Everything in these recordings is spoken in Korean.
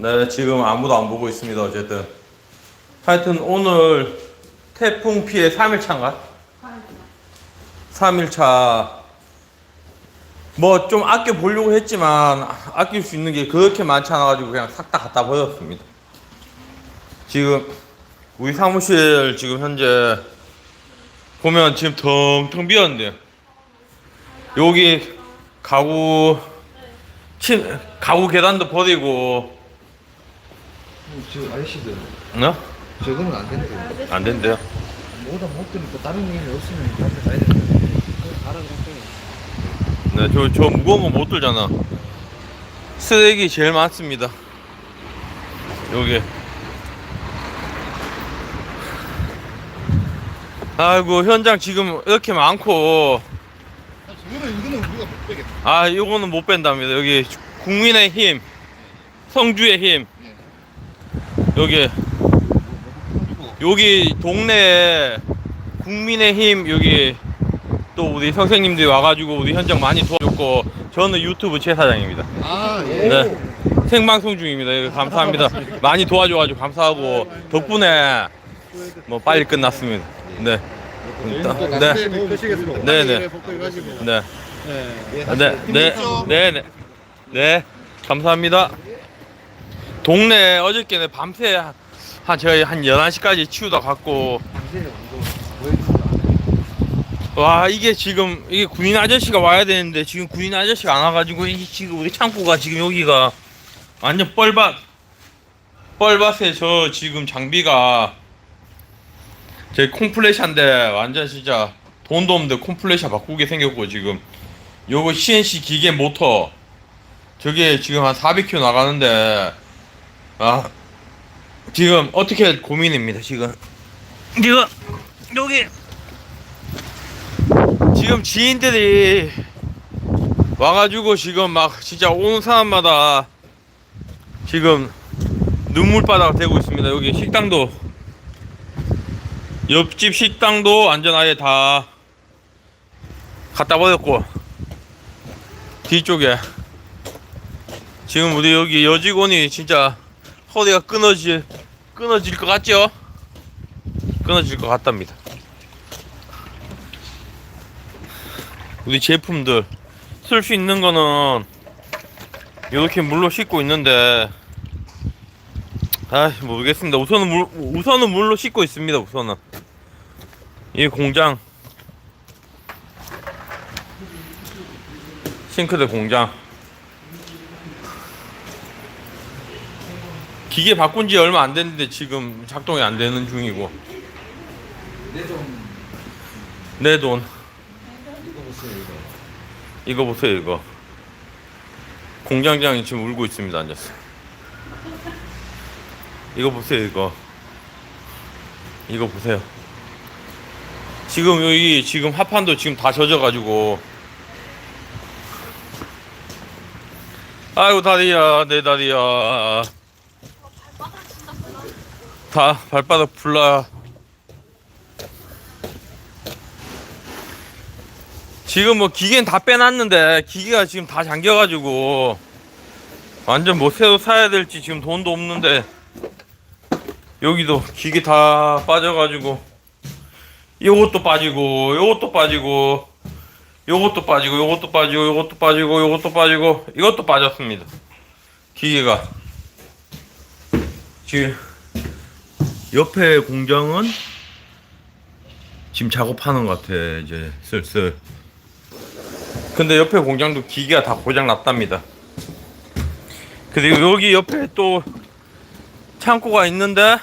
네, 지금 아무도 안 보고 있습니다. 어쨌든. 하여튼 오늘 태풍 피해 3일차인가? 3일차. 뭐 좀 아껴 보려고 했지만 아낄 수 있는 게 그렇게 많지 않아 가지고 그냥 싹 다 갖다 버렸습니다. 지금 우리 사무실 지금 현재 보면 지금 텅텅 비었는데요. 여기 가구 침 가구 계단도 버리고 저 아저씨들 어? 저거는 안 된대요. 안 된대요. 뭐다 못 드니까 다른 일이 없으면 다른 데 가야 되는데 그거 가라고 할게요. 네, 저, 저 무거운 거 못 들잖아. 쓰레기 제일 많습니다. 여기. 아이고, 현장 지금 이렇게 많고, 저거는 이거는 우리가 못 빼겠다. 아, 요거는 못 뺀답니다. 여기 국민의 힘, 성주의 힘. 여기, 여기 동네에 국민의 힘, 여기 또 우리 선생님들이 와가지고 우리 현장 많이 도와줬고, 저는 유튜브 최 사장입니다. 아 예. 네. 생방송 중입니다. 감사합니다. 많이 도와줘가지고 감사하고 덕분에 뭐 빨리 끝났습니다. 네. 네. 네. 네, 네. 네. 예. 네. 네. 네. 네. 네. 감사합니다. 동네 어저께 는 밤새 한- 한 저희 한 11시까지 치우다 갔고 와 이게 지금 이게 군인 아저씨가 와야 되는데 지금 군인 아저씨가 안 와가지고 이 지금 우리 창고가 지금 여기가 완전 뻘밭 뻘밭에 저 지금 장비가 제 콤플레샤인데 완전 진짜 돈도 없는데 콤플레샤 바꾸게 생겼고 지금. 요거 CNC 기계 모터. 저게 지금 한 400km 나가는데 아 지금 어떻게 고민입니다 지금 지금 여기 지금 지인들이 와가지고 지금 막 진짜 오는 사람마다 지금 눈물바닥 되고 있습니다. 여기 식당도 옆집 식당도 완전 아예 다 갖다 버렸고 뒤쪽에 지금 우리 여기 여직원이 진짜 허리가 끊어질 끊어질 것 같죠? 끊어질 것 같답니다. 우리 제품들 쓸 수 있는 거는 이렇게 물로 씻고 있는데 아 모르겠습니다. 우선은 물 우선은 물로 씻고 있습니다. 우선은 이 공장 싱크대 공장 기계 바꾼 지 얼마 안 됐는데 지금 작동이 안 되는 중이고. 내 돈. 이거 보세요 이거. 이거 보세요 이거. 공장장이 지금 울고 있습니다 앉아서. 이거 보세요 이거. 이거 보세요. 지금 여기 지금 하판도 지금 다 젖어 가지고. 아이고 다리야 내 다리야 다 발바닥 불나 지금 뭐 기계는 다 빼놨는데 기계가 지금 다 잠겨가지고 완전 뭐 새로 사야 될지 지금 돈도 없는데 여기도 기계 다 빠져가지고 요것도 빠지고 요것도 빠지고 요것도 빠지고 요것도 빠지고 요것도 빠지고 요것도 빠지고 이것도 빠졌습니다. 기계가. 지금 옆에 공장은 지금 작업하는 것 같아 이제. 슬슬. 근데 옆에 공장도 기계가 다 고장 났답니다. 그리고 여기 옆에 또 창고가 있는데?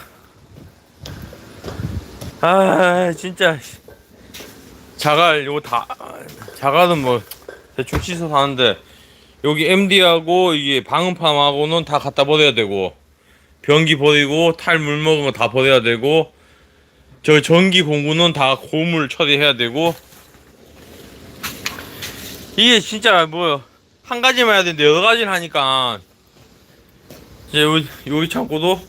아 진짜. 자갈 요거 다 자갈은 뭐 대충 씻어서 하는데 여기 MD하고 이게 방음판하고는 다 갖다 버려야 되고 변기 버리고 탈 물 먹은 거 다 버려야 되고 저 전기 공구는 다 고물 처리해야 되고 이게 진짜 뭐 한 가지만 해야 되는데 여러 가지를 하니까 이제 여기, 여기 창고도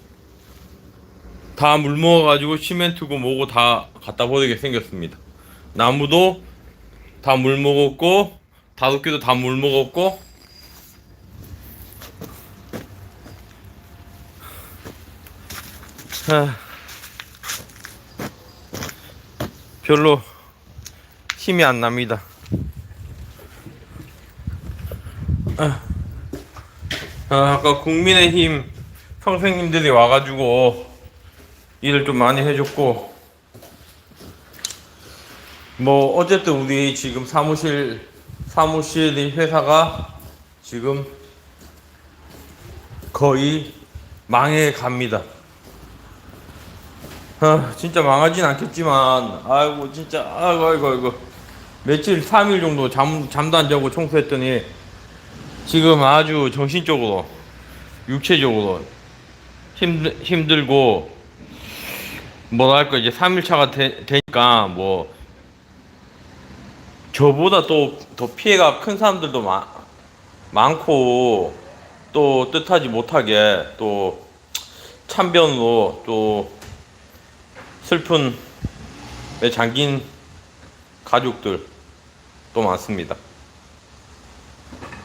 다 물 먹어가지고 시멘트고 뭐고 다 갖다 버리게 생겼습니다. 나무도 다 물 먹었고 다섯 개도 다 물 먹었고 아, 별로 힘이 안 납니다. 아, 아, 아까 국민의힘 선생님들이 와가지고 일을 좀 많이 해줬고 뭐 어쨌든 우리 지금 사무실 사무실 회사가 지금 거의 망해 갑니다. 아, 진짜 망하진 않겠지만 아이고 진짜 아이고 아이고 아이고. 며칠 3일 정도 잠 잠도 안 자고 청소했더니 지금 아주 정신적으로 육체적으로 힘들 힘들고 뭐랄까 이제 3일차가 되니까 뭐 저보다 또 더 피해가 큰 사람들도 많, 많고 또 뜻하지 못하게 또 참변으로 또 슬픈 에 잠긴 가족들 또 많습니다.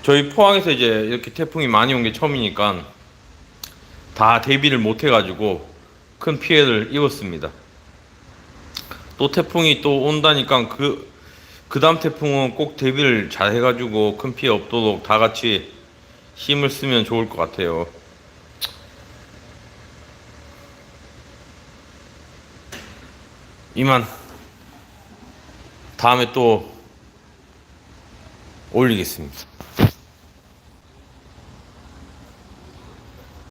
저희 포항에서 이제 이렇게 태풍이 많이 온 게 처음이니까 다 대비를 못 해가지고 큰 피해를 입었습니다. 또 태풍이 또 온다니까 그, 그 다음 태풍은 꼭 대비를 잘 해가지고 큰 피해 없도록 다 같이 힘을 쓰면 좋을 것 같아요. 이만 다음에 또 올리겠습니다.